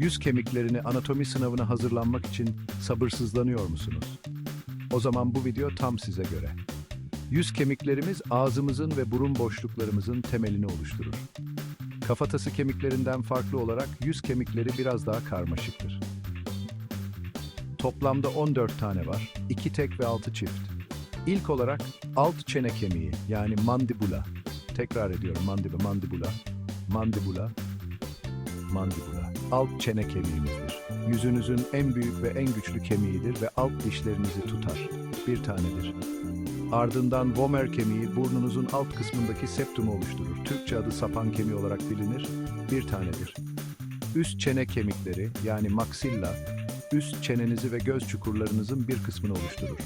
Yüz kemiklerini anatomi sınavına hazırlanmak için sabırsızlanıyor musunuz? O zaman bu video tam size göre. Yüz kemiklerimiz ağzımızın ve burun boşluklarımızın temelini oluşturur. Kafatası kemiklerinden farklı olarak yüz kemikleri biraz daha karmaşıktır. Toplamda 14 tane var, 2 tek ve 6 çift. İlk olarak alt çene kemiği yani mandibula. Tekrar ediyorum mandibula, mandibula, mandibula, mandibula. Alt çene kemiğimizdir. Yüzünüzün en büyük ve en güçlü kemiğidir ve alt dişlerinizi tutar. Bir tanedir. Ardından vomer kemiği burnunuzun alt kısmındaki septumu oluşturur. Türkçe adı sapan kemiği olarak bilinir. Bir tanedir. Üst çene kemikleri yani maxilla, üst çenenizi ve göz çukurlarınızın bir kısmını oluşturur.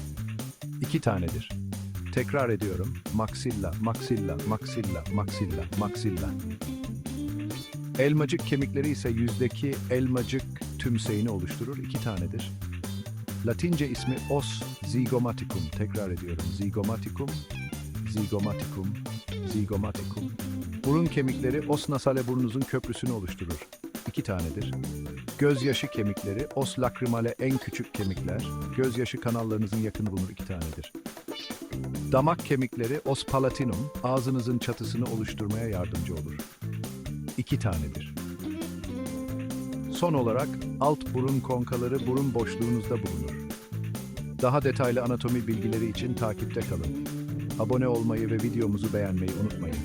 İki tanedir. Tekrar ediyorum. Maxilla, maxilla, maxilla, maxilla, maxilla. Elmacık kemikleri ise yüzdeki elmacık tümseyini oluşturur. İki tanedir. Latince ismi os zygomaticum. Tekrar ediyorum. Zygomaticum, zygomaticum, zygomaticum. Burun kemikleri os nasale burnunuzun köprüsünü oluşturur. İki tanedir. Gözyaşı kemikleri os lacrimale en küçük kemikler. Gözyaşı kanallarınızın yakını bulunur iki tanedir. Damak kemikleri os palatinum ağzınızın çatısını oluşturmaya yardımcı olur. İki tanedir. Son olarak alt burun konkaları burun boşluğunuzda bulunur. Daha detaylı anatomi bilgileri için takipte kalın. Abone olmayı ve videomuzu beğenmeyi unutmayın.